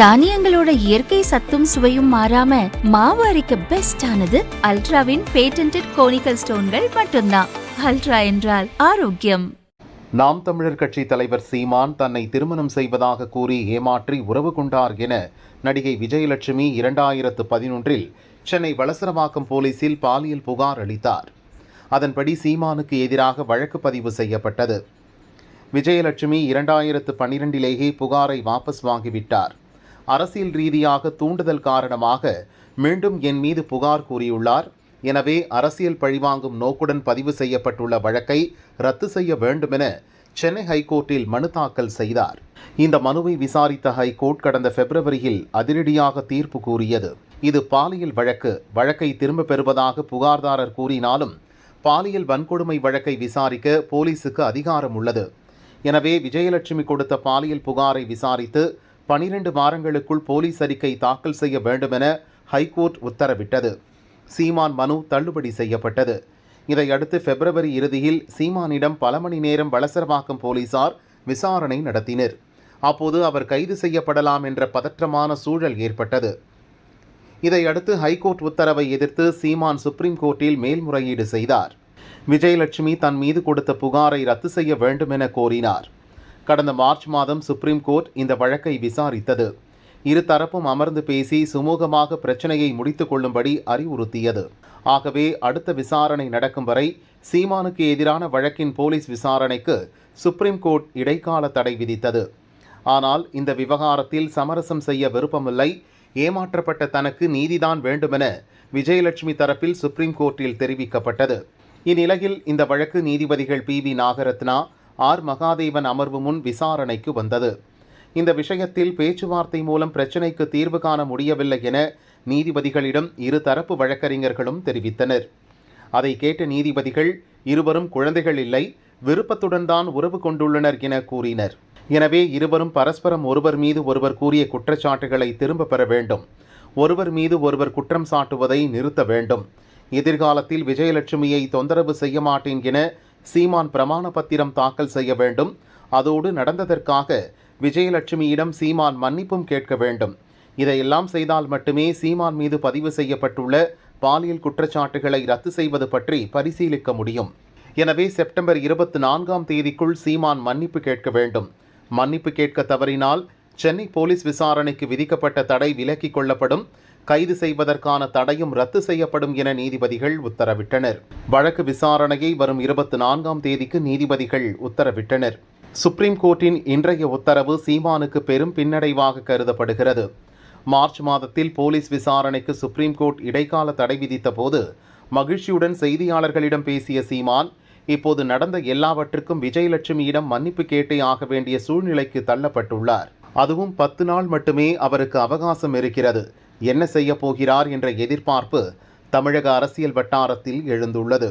தானியங்களோட இயற்கை சத்தும் சுவையும் மாறாம மாவு அரைக்க பெஸ்ட் ஆனது அல்ட்ராவின் பேட்டன்ட் கோனிக்கல் ஸ்டோன்கள் மட்டும்தான். அல்ட்ரா என்றால் ஆரோக்கியம். நாம் தமிழர் கட்சி தலைவர் சீமான் தன்னை திருமணம் செய்வதாக கூறி ஏமாற்றி உறவு கொண்டார் என நடிகை விஜயலட்சுமி இரண்டாயிரத்து பதினொன்றில் சென்னை வளசரவாக்கம் போலீசில் பாலியல் புகார் அளித்தார். அதன்படி சீமானுக்கு எதிராக வழக்கு பதிவு செய்யப்பட்டது. விஜயலட்சுமி இரண்டாயிரத்து பன்னிரெண்டிலேயே புகாரை வாபஸ் வாங்கிவிட்டார். அரசியல் ரீதியாக தூண்டுதல் காரணமாக மீண்டும் என் மீது புகார் கூறியுள்ளார். எனவே அரசியல் பழிவாங்கும் நோக்குடன் பதிவு செய்யப்பட்டுள்ள வழக்கை ரத்து செய்ய வேண்டுமென சென்னை ஹைகோர்ட்டில் மனு தாக்கல் செய்தார். இந்த மனுவை விசாரித்த ஹைகோர்ட் கடந்த பிப்ரவரியில் அதிரடியாக தீர்ப்பு கூறியது. இது பாலியல் வழக்கு. வழக்கை திரும்பப் பெறுவதாக புகார்தாரர் கூறினாலும் பாலியல் வன்கொடுமை வழக்கை விசாரிக்க போலீசுக்கு அதிகாரம் உள்ளது. எனவே விஜயலட்சுமி கொடுத்த பாலியல் புகாரை விசாரித்து பனிரெண்டு வாரங்களுக்குள் போலீஸ் அறிக்கை தாக்கல் செய்ய வேண்டுமென ஹைகோர்ட் உத்தரவிட்டது. சீமான் மனு தள்ளுபடி செய்யப்பட்டது. இதையடுத்து பிப்ரவரி இறுதியில் சீமானிடம் பல மணி நேரம் வளசரவாக்கம் போலீசார் விசாரணை நடத்தினர். அப்போது அவர் கைது செய்யப்படலாம் என்ற பதற்றமான சூழல் ஏற்பட்டது. இதையடுத்து ஹைகோர்ட் உத்தரவை எதிர்த்து சீமான் சுப்ரீம் கோர்ட்டில் மேல்முறையீடு செய்தார். விஜயலட்சுமி தன் மீது கொடுத்த புகாரை ரத்து செய்ய வேண்டும் என கோரினார். கடந்த மார்ச் மாதம் சுப்ரீம் கோர்ட் இந்த வழக்கை விசாரித்தது. இரு தரப்பும் அமர்ந்து பேசி சுமூகமாக பிரச்சனையை முடித்துக் கொள்ளும்படி அறிவுறுத்தியது. ஆகவே அடுத்த விசாரணை நடக்கும் வரை சீமானுக்கு எதிரான வழக்கின் போலீஸ் விசாரணைக்கு சுப்ரீம் கோர்ட் இடைக்கால தடை விதித்தது. ஆனால் இந்த விவகாரத்தில் சமரசம் செய்ய விருப்பமில்லை. ஏமாற்றப்பட்ட தனக்கு நீதிதான் வேண்டுமென விஜயலட்சுமி தரப்பில் சுப்ரீம் கோர்ட்டில் தெரிவிக்கப்பட்டது. இந்நிலையில் இந்த வழக்கு நீதிபதிகள் B V Nagarathna R Mahadevan அமர்வு முன் விசாரணைக்கு வந்தது. இந்த விஷயத்தில் பேச்சுவார்த்தை மூலம் பிரச்சினைக்கு தீர்வு காண முடியவில்லை என நீதிபதிகளிடம் இரு தரப்பு வழக்கறிஞர்களும் தெரிவித்தனர். அதை கேட்ட நீதிபதிகள் இருவரும் குழந்தைகள் இல்லை விருப்பத்துடன் தான் உறவு கொண்டுள்ளனர் என கூறினர். எனவே இருவரும் பரஸ்பரம் ஒருவர் மீது ஒருவர் கூறிய குற்றச்சாட்டுகளை திரும்ப பெற வேண்டும். ஒருவர் மீது ஒருவர் குற்றம் சாட்டுவதை நிறுத்த வேண்டும். எதிர்காலத்தில் விஜயலட்சுமியை தொந்தரவு செய்ய மாட்டேன் என சீமான் பிரமாண பத்திரம் தாக்கல் செய்ய வேண்டும். அதோடு நடந்ததற்காக விஜயலட்சுமியிடம் சீமான் மன்னிப்பும் கேட்க வேண்டும். இதையெல்லாம் செய்தால் மட்டுமே சீமான் மீது பதிவு செய்யப்பட்டுள்ள பாலியல் குற்றச்சாட்டுகளை ரத்து செய்வது பற்றி பரிசீலிக்க முடியும். எனவே செப்டம்பர் இருபத்தி நான்காம் தேதிக்குள் சீமான் மன்னிப்பு கேட்க வேண்டும். மன்னிப்பு கேட்க தவறினால் சென்னை போலீஸ் விசாரணைக்கு விதிக்கப்பட்ட தடை விலக்கிக் கொள்ளப்படும். கைது செய்வதற்கான தடையும் ரத்து செய்யப்படும் என நீதிபதிகள் உத்தரவிட்டனர். வழக்கு விசாரணையை வரும் இருபத்தி நான்காம் தேதிக்கு நீதிபதிகள் உத்தரவிட்டனர். சுப்ரீம் கோர்ட்டின் இன்றைய உத்தரவு சீமானுக்கு பெரும் பின்னடைவாக கருதப்படுகிறது. மார்ச் மாதத்தில் போலீஸ் விசாரணைக்கு சுப்ரீம் கோர்ட் இடைக்கால தடை விதித்த போது மகிழ்ச்சியுடன் செய்தியாளர்களிடம் பேசிய சீமான் இப்போது நடந்த எல்லாவற்றுக்கும் விஜயலட்சுமியிடம் மன்னிப்பு கேட்டே ஆக வேண்டிய சூழ்நிலைக்கு தள்ளப்பட்டுள்ளார். அதுவும் பத்து நாள் மட்டுமே அவருக்கு அவகாசம் இருக்கிறது. என்ன செய்யப் போகிறார் என்ற எதிர்பார்ப்பு தமிழக அரசியல் வட்டாரத்தில் எழுந்துள்ளது.